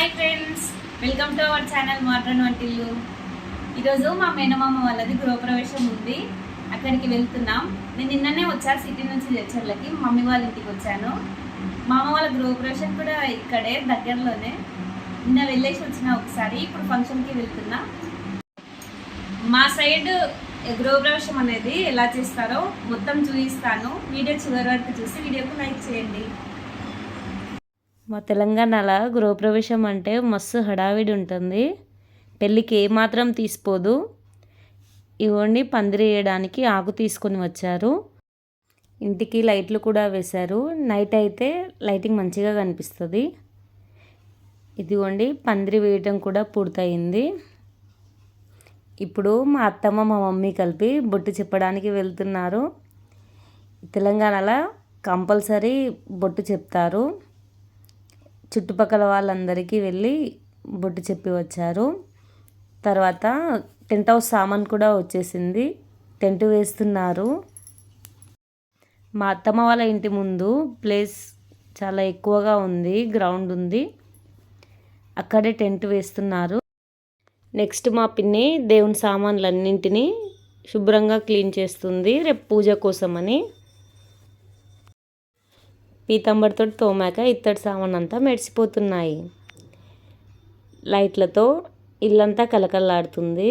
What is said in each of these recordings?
Hi friends welcome to our channel modern వంటిల్లు ఈరోజు మా మేనమామ వాళ్ళది గృహప్రవేశం ఉంది. అక్కడికి వెళ్తున్నాం. నేను నిన్ననే వచ్చాను సిటీ నుంచి చర్చర్లకి మమ్మీ వాళ్ళ ఇంటికి వచ్చాను. మామ వాళ్ళ గృహప్రవేశం కూడా ఇక్కడే దగ్గరలోనే. నిన్న వెళ్ళేసి వచ్చిన ఒకసారి ఇప్పుడు ఫంక్షన్కి వెళ్తున్నా. మా సైడ్ గృహప్రవేశం అనేది ఎలా చేస్తారో మొత్తం చూపిస్తాను. వీడియో చివరి వరకు చూసి వీడియోకు లైక్ చేయండి. మా తెలంగాణలో గృహప్రవేశం అంటే మస్తు హడావిడి ఉంటుంది. పెళ్ళికి ఏమాత్రం తీసిపోదు. ఇవ్వండి పందిరి వేయడానికి ఆకు తీసుకొని వచ్చారు. ఇంటికి లైట్లు కూడా వేశారు. నైట్ అయితే లైటింగ్ మంచిగా కనిపిస్తుంది. ఇదిగోండి పందిరి వేయటం కూడా పూర్తయింది. ఇప్పుడు మా అత్తమ్మ మా మమ్మీ కలిపి బొట్టు చెప్పడానికి వెళ్తున్నారు. తెలంగాణలో కంపల్సరీ బొట్టు చెప్తారు. చుట్టుపక్కల వాళ్ళందరికీ వెళ్ళి బొట్టు చెప్పి వచ్చారు. తర్వాత టెంట్ హౌస్ సామాన్ కూడా వచ్చేసింది. టెంట్ వేస్తున్నారు. మా అత్తమ్మ వాళ్ళ ఇంటి ముందు ప్లేస్ చాలా ఎక్కువగా ఉంది గ్రౌండ్ ఉంది. అక్కడే టెంట్ వేస్తున్నారు. నెక్స్ట్ మా పిన్ని దేవుని సామాన్లన్నింటినీ శుభ్రంగా క్లీన్ చేస్తుంది. రేపు పూజ కోసమని. పీతంబరితో తోమాక ఇత్తడి సామాన్ అంతా మెడిసిపోతున్నాయి లైట్లతో ఇల్లంతా కలకల్లాడుతుంది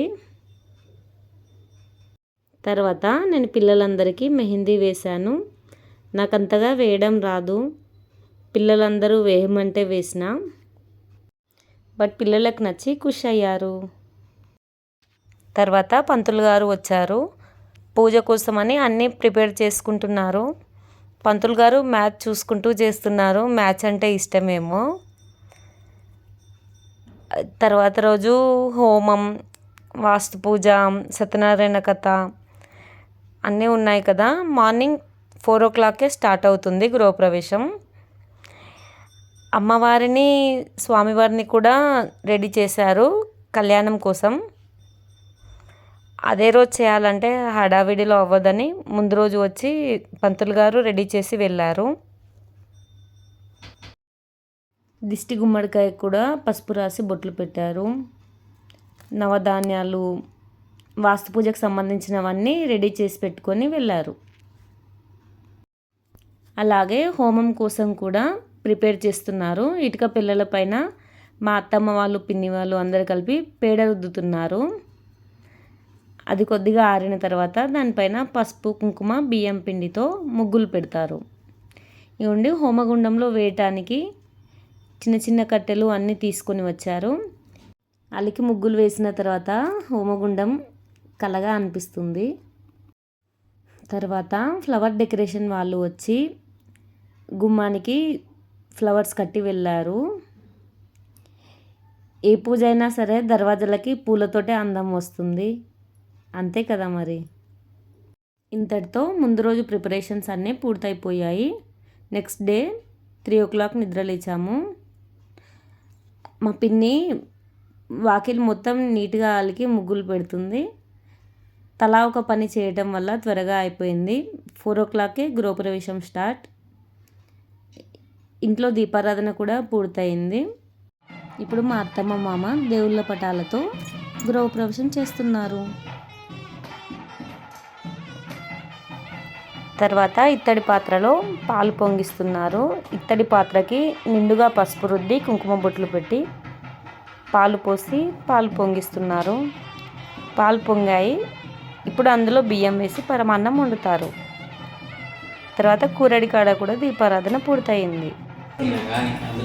తర్వాత నేను పిల్లలందరికీ మెహందీ వేశాను. నాకు అంతగా వేయడం రాదు. పిల్లలందరూ వేయమంటే వేసిన బట్ పిల్లలకు నచ్చి ఖుషి అయ్యారు తర్వాత పంతులు గారు వచ్చారు. పూజ కోసమని అన్నీ ప్రిపేర్ చేసుకుంటున్నారు. పంతులు గారు మ్యాచ్ చూసుకుంటూ చేస్తున్నారు. మ్యాచ్ అంటే ఇష్టమేమో. తర్వాత రోజు హోమం వాస్తు పూజ సత్యనారాయణ కథ అన్నీ ఉన్నాయి కదా. మార్నింగ్ ఫోర్ ఓ క్లాక్కే స్టార్ట్ అవుతుంది గృహప్రవేశం. అమ్మవారిని స్వామివారిని కూడా రెడీ చేశారు కళ్యాణం కోసం. అదే రోజు చేయాలంటే హడావిడిలో అవ్వదని ముందు రోజు వచ్చి పంతులు గారు రెడీ చేసి వెళ్ళారు. దిష్టి గుమ్మడికాయ కూడా పసుపు రాసి బొట్లు పెట్టారు. నవధాన్యాలు వాస్తు పూజకు సంబంధించినవన్నీ రెడీ చేసి పెట్టుకొని వెళ్ళారు. అలాగే హోమం కోసం కూడా ప్రిపేర్ చేస్తున్నారు. ఇటుక పిల్లల పైన మా అత్తమ్మ వాళ్ళు పిన్ని వాళ్ళు అందరు కలిపి పేడ రుద్దుతున్నారు. అది కొద్దిగా ఆరిన తర్వాత దానిపైన పసుపు కుంకుమ బియ్యం పిండితో ముగ్గులు పెడతారు. ఇవ్వండి హోమగుండంలో వేయటానికి చిన్న చిన్న కట్టెలు అన్నీ తీసుకొని వచ్చారు. అలికి ముగ్గులు వేసిన తర్వాత హోమగుండం కలగా అనిపిస్తుంది. తర్వాత ఫ్లవర్ డెకరేషన్ వాళ్ళు వచ్చి గుమ్మానికి ఫ్లవర్స్ కట్టి వెళ్ళారు. ఏ పూజ అయినా సరే దర్వాజలకి పూలతోటే అందం వస్తుంది. అంతే కదా మరి. ఇంతటితో ముందు రోజు ప్రిపరేషన్స్ అన్నీ పూర్తయిపోయాయి. Next day three o'clock నిద్ర లేచాము. మా పిన్ని వాకిలి మొత్తం నీట్గా అలికి ముగ్గులు పెడుతుంది. తలా ఒక పని చేయటం వల్ల త్వరగా అయిపోయింది. ఫోర్ ఓ క్లాక్కే గృహప్రవేశం స్టార్ట్. ఇంట్లో దీపారాధన కూడా పూర్తయింది. ఇప్పుడు మా అత్తమ్మ మామ దేవుళ్ళ పటాలతో గృహప్రవేశం చేస్తున్నారు. తర్వాత ఇత్తడి పాత్రలో పాలు పొంగిస్తున్నారు. ఇత్తడి పాత్రకి నిండుగా పసుపు రుద్ది కుంకుమ బొట్లు పెట్టి పాలు పోసి పాలు పొంగిస్తున్నారు. పాలు పొంగాయి. ఇప్పుడు అందులో బియ్యం వేసి పరమాన్నం వండుతారు. తర్వాత కూరడి కాడ కూడా దీపారాధన పూర్తయింది.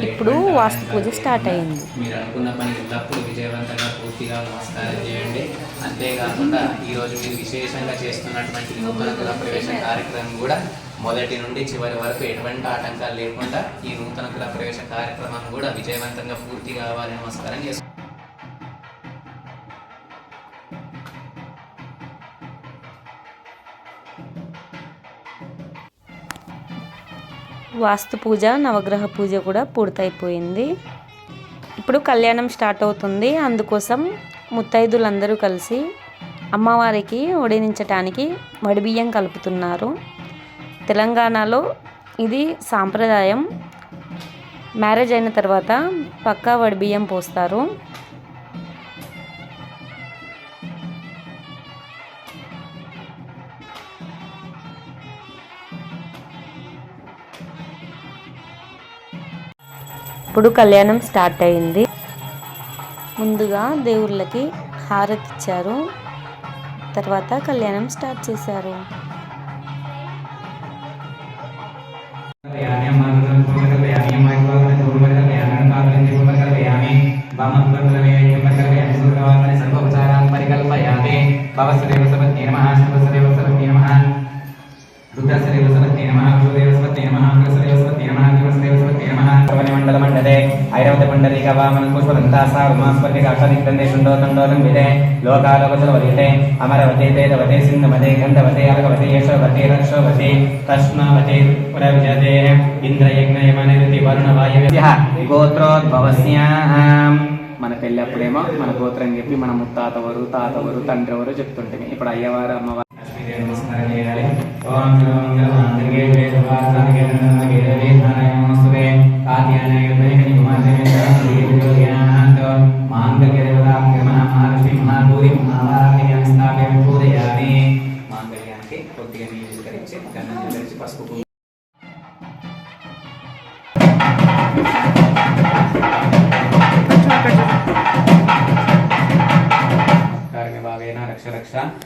ఇప్పుడు వాస్తు పూజ స్టార్ట్ అయింది. మీరు అనుకున్న పని ఎల్లప్పుడూ విజయవంతంగా పూర్తిగా నమస్కారం చేయండి. అంతేకాకుండా ఈరోజు మీరు విశేషంగా చేస్తున్నటువంటి నూతన గృహ ప్రవేశ కార్యక్రమం కూడా మొదటి నుండి చివరి వరకు ఎటువంటి ఆటంకాలు లేకుండా ఈ నూతన గృహ ప్రవేశ కార్యక్రమం కూడా విజయవంతంగా పూర్తి కావాలని నమస్కారం చేస్తున్నాను వాస్తు పూజ నవగ్రహ పూజ కూడా పూర్తయిపోయింది. ఇప్పుడు కళ్యాణం స్టార్ట్ అవుతుంది. అందుకోసం ముత్తైదులందరూ కలిసి అమ్మవారికి వడినించటానికి వడిబియ్యం కలుపుతున్నారు. తెలంగాణలో ఇది సాంప్రదాయం. మ్యారేజ్ అయిన తర్వాత పక్కా వడి బియ్యం పోస్తారు. ఇప్పుడు కళ్యాణం స్టార్ట్ అయింది. ముందుగా దేవుళ్ళకి హారతి ఇచ్చారు. తర్వాత కళ్యాణం స్టార్ట్ చేశారు. పండరీక వామన పుష్పదంతాసా ఉమాస్పర్గ అక్షదిగ్ధందే శుండోతండోలం విదే లోకాలోకచల వదితే అమరవతే తేజవతే సింధవతే గంధవతే అలగవతే యశోవతే రక్షోవతే కష్ణవతే పురవిజతే ఇంద్రయజ్ఞయమనిరుతి వరుణ వాయవ్య గోత్రోద్భవస్య మన పెళ్ళి అప్పుడేమో మన గోత్రం చెప్పి మన ముత్తాతవరు తాతవరు తండ్రి ఎవరు చెప్తుంటే ఇప్పుడు అయ్యవారు అమ్మవారు ¿está?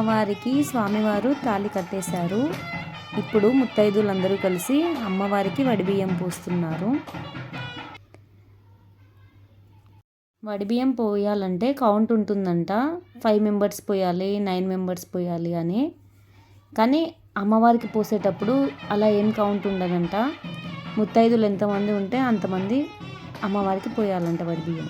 అమ్మవారికి స్వామివారు తాళి కట్టేశారు. ఇప్పుడు ముత్తైదులందరూ కలిసి అమ్మవారికి వడిబియ్యం పోస్తున్నారు. వడిబియ్యం పోయాలంటే కౌంట్ ఉంటుందంట. ఫైవ్ మెంబర్స్ పోయాలి నైన్ మెంబర్స్ పోయాలి అని. కానీ అమ్మవారికి పోసేటప్పుడు అలా ఏం కౌంట్ ఉండదంట. ముత్తైదులు ఎంతమంది ఉంటే అంతమంది అమ్మవారికి పోయాలంట వడిబియ్యం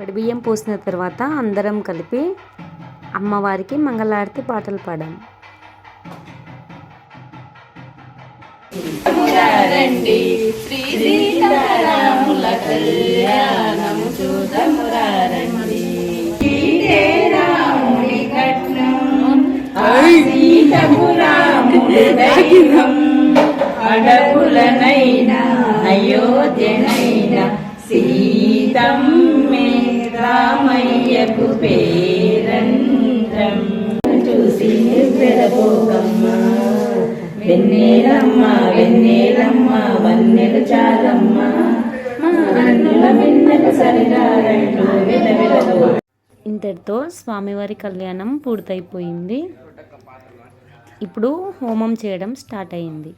వడిబియ్యం పోసిన తర్వాత అందరం కలిపి అమ్మవారికి మంగళారతి పాటలు పాడాం. అడవులనైనా అయోధ్యనైనా సీతమ్మే రామయ్యకు పేరంత్రం. చూసి పెరబోకమ్మ వెన్నెలమ్మ వెన్నెలమ్మ వన్నెలు చాలమ్మ. మా కన్నుల మిన్నెల సరినారంటూ విలవిలతో ఇంతటితో స్వామివారి కళ్యాణం పూర్తయిపోయింది. ఇప్పుడు హోమం చేయడం స్టార్ట్ అయింది.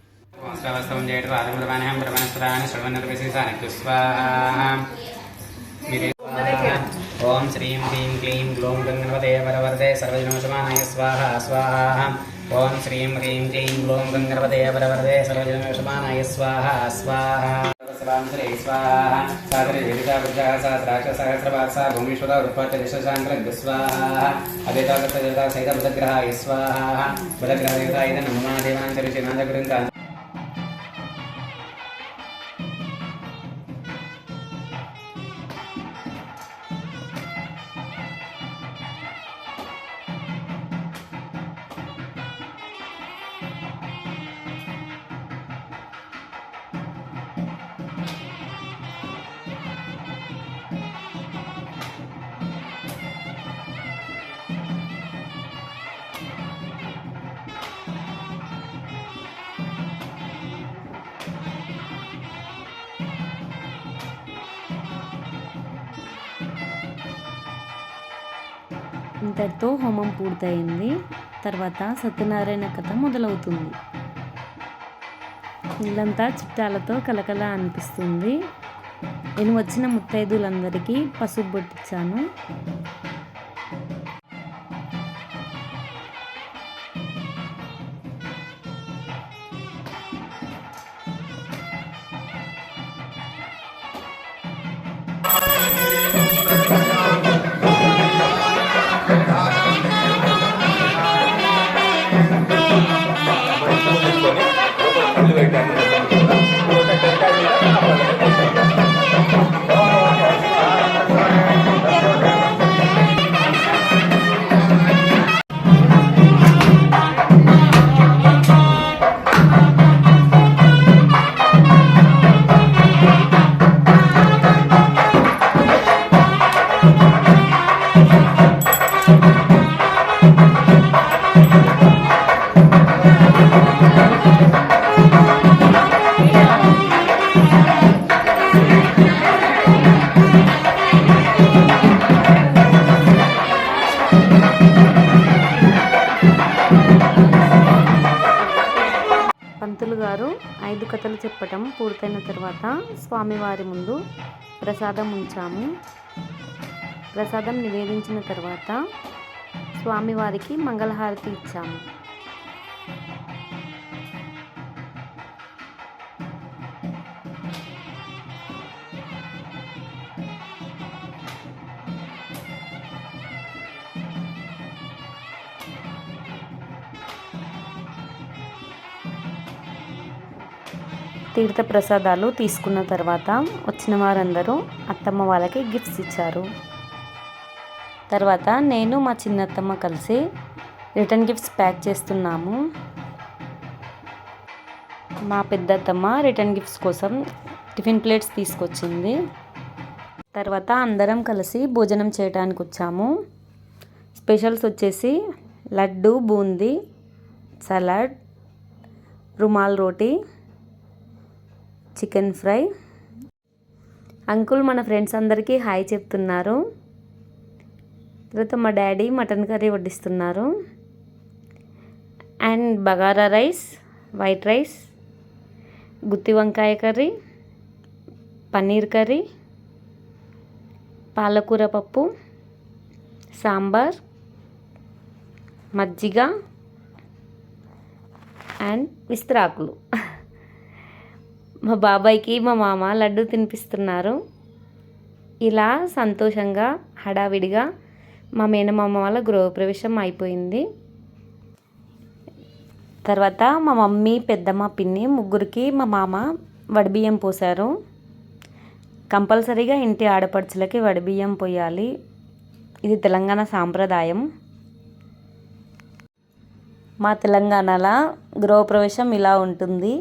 చేయడం రాజమృతాన్ని బ్రహ్మణస్పదాన్ని శ్రవణర్విశేషాన్ని స్వాహ మీరే ఓం శ్రీం హ్రీం క్లీం గ్లోం గంగణపతే వరవరదే సర్వజనోషమానాయ స్వాహ స్వాహ ఓం శ్రీం హ్రీం క్లీం గ్లోం గంగణపతే వరవరదే సర్వజనోషమానాయ స్వాహ స్వాహ స్వాహ సాగరే విదితా వృద్ధ సహస్రాక్ష సహస్రవాస భూమిశ్వర ఉత్పత్తి దిశాంతర స్వాహ అదేతాగత దేవతా సైత బుధగ్రహాయ స్వాహ బుధగ్రహ దేవతాయ నమో దేవాంతరి చిన్నాంత గురించి ఇంతటితో హోమం పూర్తయింది. తర్వాత సత్యనారాయణ కథ మొదలవుతుంది. ఇల్లంతా చుట్టాలతో కలకల అనిపిస్తుంది. నేను వచ్చిన ముత్తైదులందరికీ పసుపు బొట్టిచ్చాను. పంతులు గారు ఐదు కథలు చెప్పటం పూర్తయిన తర్వాత స్వామివారి ముందు ప్రసాదం ఉంచాము. ప్రసాదం నివేదించిన తర్వాత స్వామివారికి మంగళహారతి ఇచ్చాము. తీర్థ ప్రసాదాలు తీసుకున్న తర్వాత వచ్చిన వారందరూ అత్తమ్మ వాళ్ళకి గిఫ్ట్స్ ఇచ్చారు. తర్వాత నేను మా చిన్నత్తమ్మ కలిసి రిటర్న్ గిఫ్ట్స్ ప్యాక్ చేస్తున్నాము. మా పెద్దత్తమ్మ రిటర్న్ గిఫ్ట్స్ కోసం టిఫిన్ ప్లేట్స్ తీసుకొచ్చింది. తర్వాత అందరం కలిసి భోజనం చేయడానికి వచ్చాము. స్పెషల్స్ వచ్చేసి laddu boondi salad rumal roti chicken fry. Uncle మన ఫ్రెండ్స్ అందరికీ హాయ్ చెప్తున్నారు. తర్వాత మా daddy mutton curry వడ్డిస్తున్నారు. And bagara rice white rice గుత్తి వంకాయ కర్రీ పన్నీర్ కర్రీ పాలకూర పప్పు సాంబార్ మజ్జిగ అండ్ విస్తరాకులు. మా బాబాయ్కి మా మామ లడ్డు తినిపిస్తున్నారు. ఇలా సంతోషంగా హడావిడిగా మా మేనమామ వాళ్ళ గృహప్రవేశం అయిపోయింది. తర్వాత మా మమ్మీ పెద్దమ్మ పిన్ని ముగ్గురికి మా మామ వడిబియ్యం పోసారు కంపల్సరీగా ఇంటి ఆడపడుచులకి వడిబియ్యం పోయాలి. ఇది తెలంగాణ సాంప్రదాయం. మా తెలంగాణలో గృహప్రవేశం ఇలా ఉంటుంది.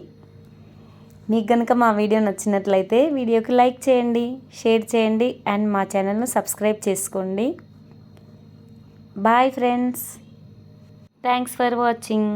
మీకు కనుక మా వీడియో నచ్చినట్లయితే వీడియోకి లైక్ చేయండి షేర్ చేయండి అండ్ మా ఛానల్ను సబ్స్క్రైబ్ చేసుకోండి. Bye friends thanks for watching